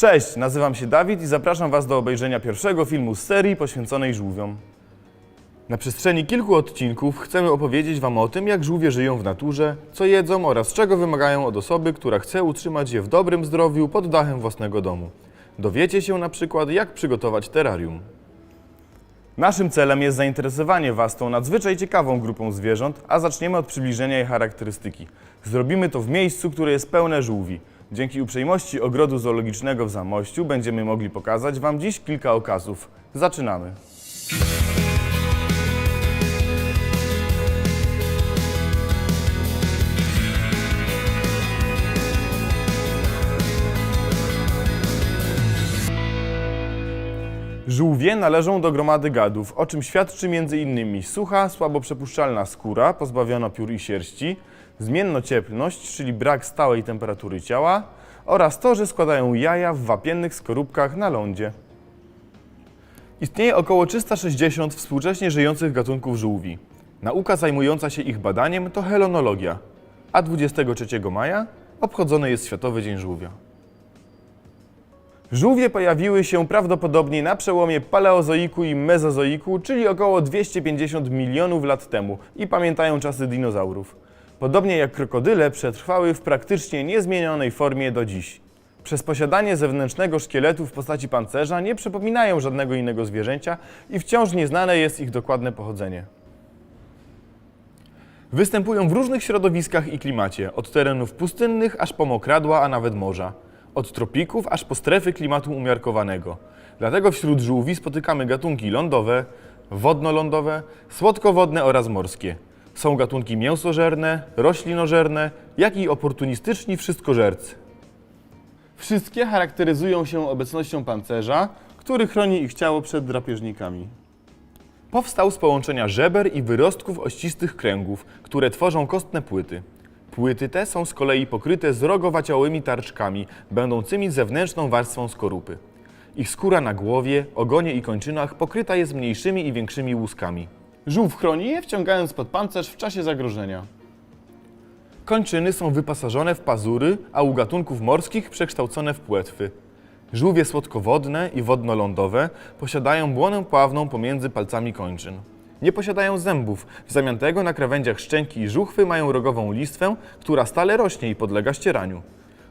Cześć, nazywam się Dawid i zapraszam Was do obejrzenia pierwszego filmu z serii poświęconej żółwiom. Na przestrzeni kilku odcinków chcemy opowiedzieć Wam o tym, jak żółwie żyją w naturze, co jedzą oraz czego wymagają od osoby, która chce utrzymać je w dobrym zdrowiu pod dachem własnego domu. Dowiecie się na przykład, jak przygotować terrarium. Naszym celem jest zainteresowanie Was tą nadzwyczaj ciekawą grupą zwierząt, a zaczniemy od przybliżenia jej charakterystyki. Zrobimy to w miejscu, które jest pełne żółwi. Dzięki uprzejmości ogrodu zoologicznego w Zamościu będziemy mogli pokazać Wam dziś kilka okazów. Zaczynamy. Żółwie należą do gromady gadów, o czym świadczy m.in. sucha, słabo przepuszczalna skóra, pozbawiona piór i sierści, zmiennocieplność, czyli brak stałej temperatury ciała oraz to, że składają jaja w wapiennych skorupkach na lądzie. Istnieje około 360 współcześnie żyjących gatunków żółwi. Nauka zajmująca się ich badaniem to helonologia, a 23 maja obchodzony jest Światowy Dzień Żółwia. Żółwie pojawiły się prawdopodobnie na przełomie paleozoiku i mezozoiku, czyli około 250 milionów lat temu i pamiętają czasy dinozaurów. Podobnie jak krokodyle przetrwały w praktycznie niezmienionej formie do dziś. Przez posiadanie zewnętrznego szkieletu w postaci pancerza nie przypominają żadnego innego zwierzęcia i wciąż nieznane jest ich dokładne pochodzenie. Występują w różnych środowiskach i klimacie, od terenów pustynnych aż po mokradła, a nawet morza. Od tropików aż po strefy klimatu umiarkowanego. Dlatego wśród żółwi spotykamy gatunki lądowe, wodnoloądowe, słodkowodne oraz morskie. Są gatunki mięsożerne, roślinożerne, jak i oportunistyczni wszystkożercy. Wszystkie charakteryzują się obecnością pancerza, który chroni ich ciało przed drapieżnikami. Powstał z połączenia żeber i wyrostków ościstych kręgów, które tworzą kostne płyty. Płyty te są z kolei pokryte zrogowaciałymi tarczkami, będącymi zewnętrzną warstwą skorupy. Ich skóra na głowie, ogonie i kończynach pokryta jest mniejszymi i większymi łuskami. Żółw chroni je, wciągając pod pancerz w czasie zagrożenia. Kończyny są wyposażone w pazury, a u gatunków morskich przekształcone w płetwy. Żółwie słodkowodne i wodnoloądowe posiadają błonę pławną pomiędzy palcami kończyn. Nie posiadają zębów, w zamian tego na krawędziach szczęki i żuchwy mają rogową listwę, która stale rośnie i podlega ścieraniu.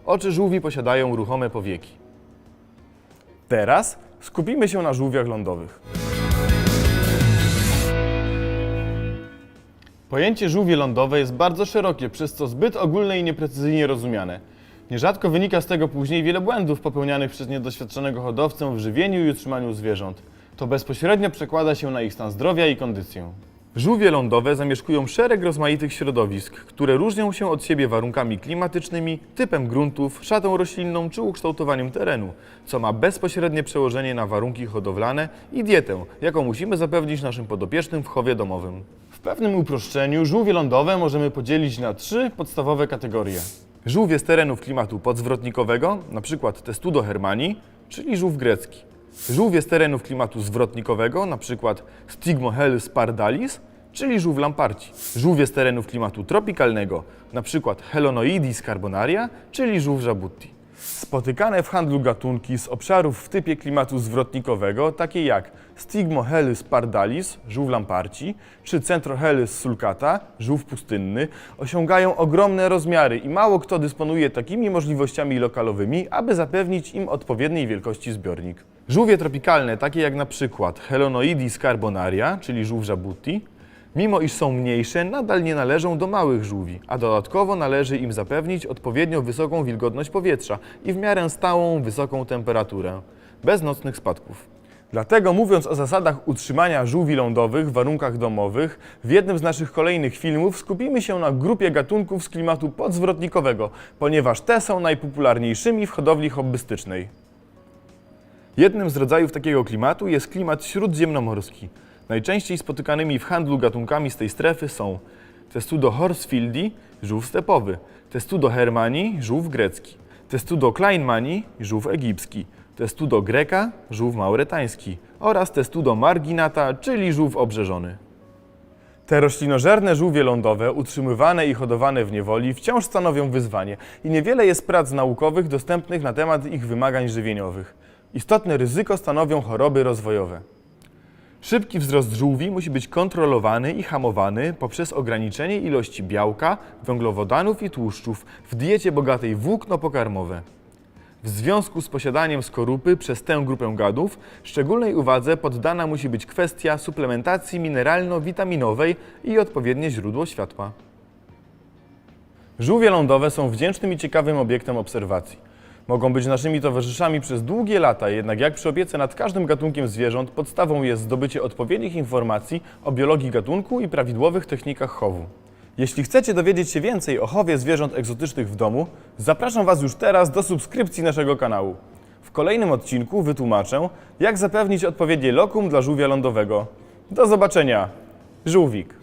Oczy żółwi posiadają ruchome powieki. Teraz skupimy się na żółwiach lądowych. Pojęcie żółwie lądowe jest bardzo szerokie, przez co zbyt ogólne i nieprecyzyjnie rozumiane. Nierzadko wynika z tego później wiele błędów popełnianych przez niedoświadczonego hodowcę w żywieniu i utrzymaniu zwierząt. To bezpośrednio przekłada się na ich stan zdrowia i kondycję. Żółwie lądowe zamieszkują szereg rozmaitych środowisk, które różnią się od siebie warunkami klimatycznymi, typem gruntów, szatą roślinną czy ukształtowaniem terenu, co ma bezpośrednie przełożenie na warunki hodowlane i dietę, jaką musimy zapewnić naszym podopiecznym w chowie domowym. W pewnym uproszczeniu żółwie lądowe możemy podzielić na trzy podstawowe kategorie. Żółwie z terenów klimatu podzwrotnikowego, np. Testudo hermani, czyli żółw grecki. Żółwie z terenów klimatu zwrotnikowego, np. Stigmohelys pardalis, czyli żółw lamparci. Żółwie z terenów klimatu tropikalnego, np. Helonoidis carbonaria, czyli żółw żabutti. Spotykane w handlu gatunki z obszarów w typie klimatu zwrotnikowego, takie jak Stigmohelys pardalis, żółw lamparci, czy Centrohelys sulcata, żółw pustynny, osiągają ogromne rozmiary i mało kto dysponuje takimi możliwościami lokalowymi, aby zapewnić im odpowiedniej wielkości zbiornik. Żółwie tropikalne, takie jak na przykład Helonoidis carbonaria, czyli żółw żabutti, Mimo iż są mniejsze, nadal nie należą do małych żółwi, a dodatkowo należy im zapewnić odpowiednio wysoką wilgotność powietrza i w miarę stałą, wysoką temperaturę, bez nocnych spadków. Dlatego mówiąc o zasadach utrzymania żółwi lądowych w warunkach domowych, w jednym z naszych kolejnych filmów skupimy się na grupie gatunków z klimatu podzwrotnikowego, ponieważ te są najpopularniejszymi w hodowli hobbystycznej. Jednym z rodzajów takiego klimatu jest klimat śródziemnomorski. Najczęściej spotykanymi w handlu gatunkami z tej strefy są Testudo horsfieldi, żółw stepowy, Testudo hermani, żółw grecki, Testudo kleinmani, żółw egipski, Testudo greca, żółw mauretański oraz Testudo marginata, czyli żółw obrzeżony. Te roślinożerne żółwie lądowe, utrzymywane i hodowane w niewoli, wciąż stanowią wyzwanie i niewiele jest prac naukowych dostępnych na temat ich wymagań żywieniowych. Istotne ryzyko stanowią choroby rozwojowe. Szybki wzrost żółwi musi być kontrolowany i hamowany poprzez ograniczenie ilości białka, węglowodanów i tłuszczów w diecie bogatej włókno pokarmowe. W związku z posiadaniem skorupy przez tę grupę gadów, szczególnej uwadze poddana musi być kwestia suplementacji mineralno-witaminowej i odpowiednie źródło światła. Żółwie lądowe są wdzięcznym i ciekawym obiektem obserwacji. Mogą być naszymi towarzyszami przez długie lata, jednak jak przy opiece nad każdym gatunkiem zwierząt, podstawą jest zdobycie odpowiednich informacji o biologii gatunku i prawidłowych technikach chowu. Jeśli chcecie dowiedzieć się więcej o chowie zwierząt egzotycznych w domu, zapraszam Was już teraz do subskrypcji naszego kanału. W kolejnym odcinku wytłumaczę, jak zapewnić odpowiednie lokum dla żółwia lądowego. Do zobaczenia! Żółwik.